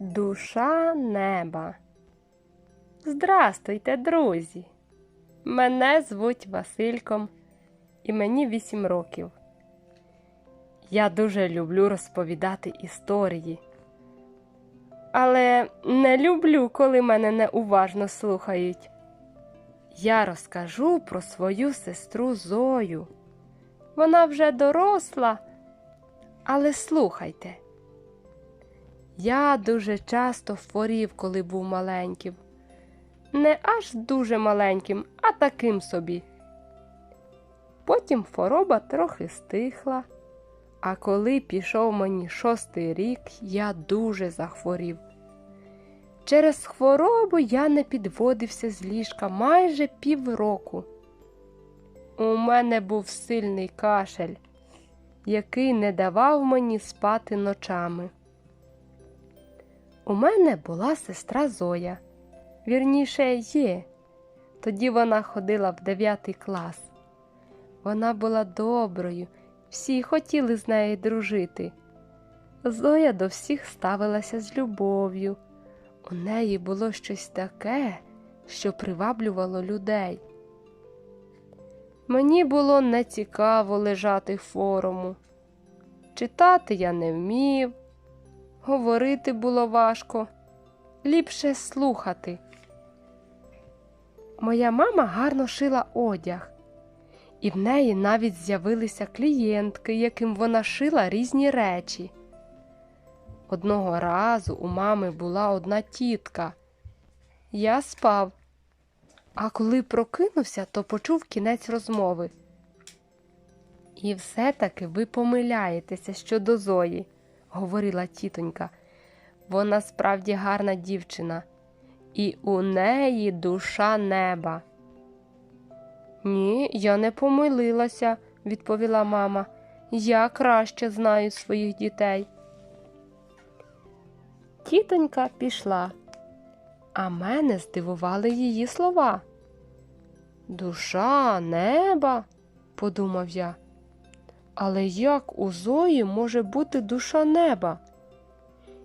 Душа неба. Здрастуйте, друзі! Мене звуть Васильком і мені 8 років. Я дуже люблю розповідати історії, але не люблю, коли мене неуважно слухають. Я розкажу про свою сестру Зою. Вона вже доросла, але слухайте. Я дуже часто хворів, коли був маленьким. Не аж дуже маленьким, а таким собі. Потім хвороба трохи стихла, а коли пішов мені шостий рік, я дуже захворів. Через хворобу я не підводився з ліжка майже півроку. У мене був сильний кашель, який не давав мені спати ночами. У мене була сестра Зоя, вірніше є. Тоді вона ходила в дев'ятий клас. Вона була доброю, всі хотіли з нею дружити. Зоя до всіх ставилася з любов'ю. У неї було щось таке, що приваблювало людей. Мені було нецікаво лежати форуму. Читати я не вмів, говорити було важко, ліпше слухати. Моя мама гарно шила одяг, і в неї навіть з'явилися клієнтки, яким вона шила різні речі. Одного разу у мами була одна тітка. Я спав, а коли прокинувся, то почув кінець розмови. І все-таки ви помиляєтеся щодо Зої, говорила тітонька. Вона справді гарна дівчина, і у неї душа неба. Ні, я не помилилася, відповіла мама. Я краще знаю своїх дітей. Тітонька пішла, а мене здивували її слова. Душа неба, подумав я. Але як у Зої може бути душа неба?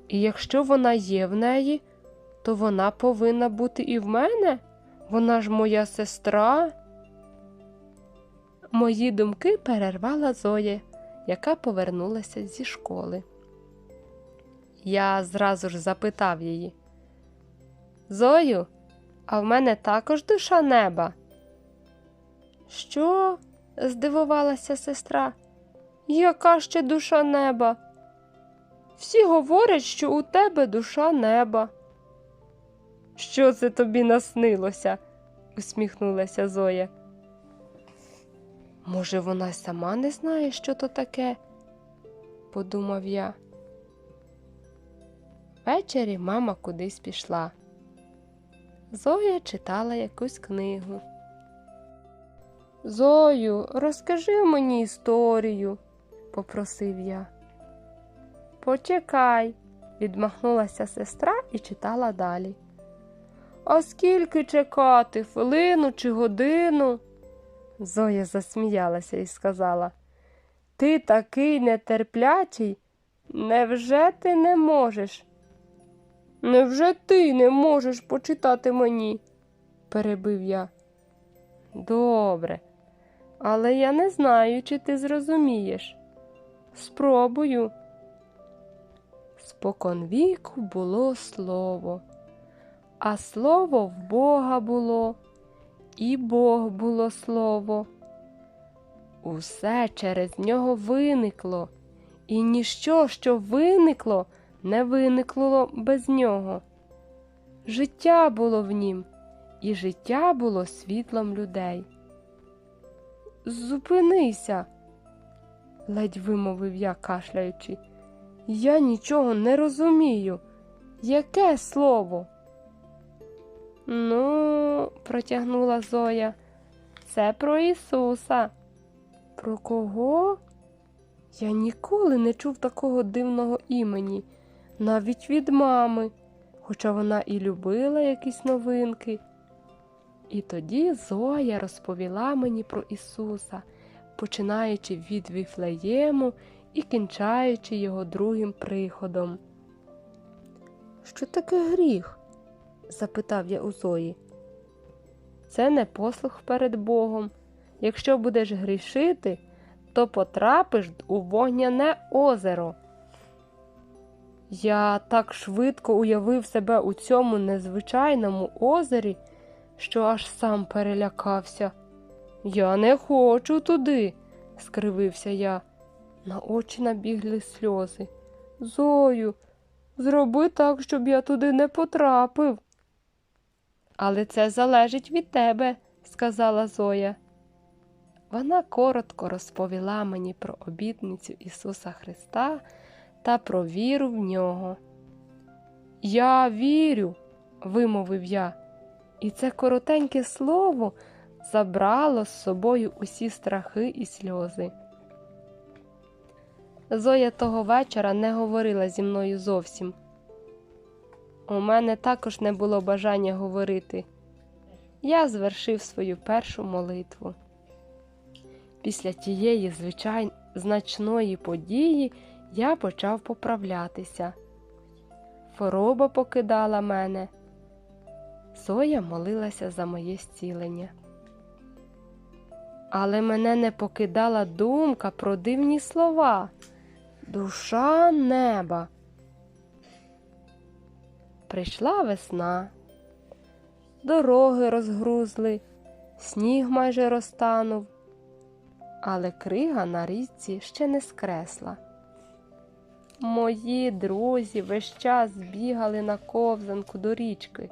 І якщо вона є в неї, то вона повинна бути і в мене? Вона ж моя сестра. Мої думки перервала Зоя, яка повернулася зі школи. Я зразу ж запитав її. Зою, а в мене також душа неба. Що? здивувалася сестра. Яка ще душа неба? Всі говорять, що у тебе душа неба. Що це тобі наснилося? усміхнулася Зоя. Може, вона й сама не знає, що то таке, подумав я. Ввечері мама кудись пішла. Зоя читала якусь книгу. Зою, розкажи мені історію, попросив я. Почекай, відмахнулася сестра і читала далі. А скільки чекати, хвилину чи годину? Зоя засміялася і сказала. Ти такий нетерплячий, невже ти не можеш? Невже ти не можеш почитати мені? перебив я. Добре, але я не знаю, чи ти зрозумієш. Спробую. Споконвіку було слово, а слово в Бога було, і Бог було слово. Усе через нього виникло, і ніщо, що виникло, не виникло без нього. Життя було в нім, і життя було світлом людей. Зупинися, ледь вимовив я, кашляючи. Я нічого не розумію. Яке слово? Ну, протягнула Зоя, це про Ісуса. Про кого? Я ніколи не чув такого дивного імені, навіть від мами, хоча вона і любила якісь новинки. І тоді Зоя розповіла мені про Ісуса, починаючи від Віфлеєму і кінчаючи його другим приходом. Що таке гріх? запитав я у Зої. Це не послух перед Богом. Якщо будеш грішити, то потрапиш у вогняне озеро. Я так швидко уявив себе у цьому незвичайному озері, що аж сам перелякався. Я не хочу туди, скривився я. На очі набігли сльози. Зою, зроби так, щоб я туди не потрапив. Але це залежить від тебе, сказала Зоя. Вона коротко розповіла мені про обітницю Ісуса Христа та про віру в нього. Я вірю, вимовив я, і це коротеньке слово забрало з собою усі страхи і сльози. Зоя того вечора не говорила зі мною зовсім. У мене також не було бажання говорити. Я звершив свою першу молитву. Після тієї звичай... значної події я почав поправлятися. Хвороба покидала мене. Зоя молилася за моє зцілення. Але мене не покидала думка про дивні слова. Душа неба. Прийшла весна, дороги розгрузли, сніг майже розтанув, але крига на річці ще не скресла. Мої друзі весь час бігали на ковзанку до річки.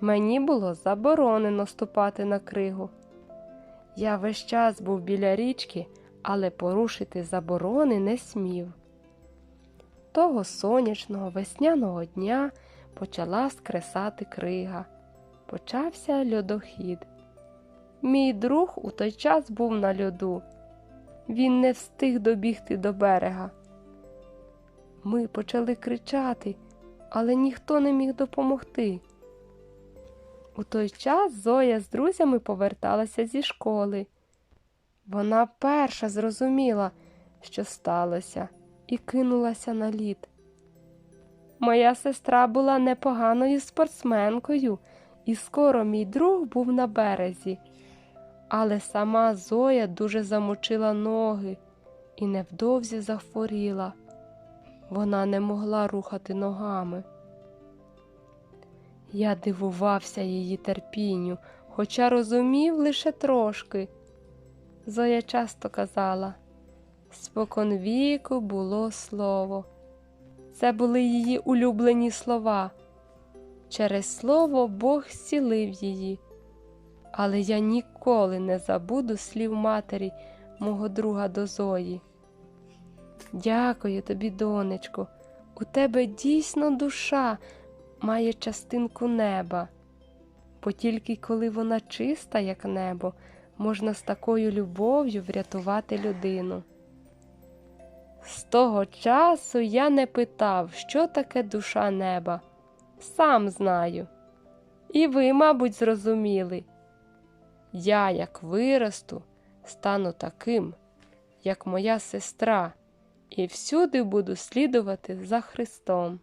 Мені було заборонено ступати на кригу. Я весь час був біля річки, але порушити заборони не смів. Того сонячного весняного дня почала скресати крига. Почався льодохід. Мій друг у той час був на льоду. Він не встиг добігти до берега. Ми почали кричати, але ніхто не міг допомогти. У той час Зоя з друзями поверталася зі школи. Вона перша зрозуміла, що сталося, і кинулася на лід. Моя сестра була непоганою спортсменкою, і скоро мій друг був на березі. Але сама Зоя дуже замочила ноги і невдовзі захворіла. Вона не могла рухати ногами. Я дивувався її терпінню, хоча розумів лише трошки. Зоя часто казала споконвіку було слово. Це були її улюблені слова. Через слово Бог зцілив її. Але я ніколи не забуду слів матері мого друга до Зої. Дякую тобі, донечко, у тебе дійсно душа має частинку неба, бо тільки коли вона чиста, як небо, можна з такою любов'ю врятувати людину. З того часу я не питав, що таке душа неба. Сам знаю. І ви, мабуть, зрозуміли. Я, як виросту, стану таким, як моя сестра, і всюди буду слідувати за Христом.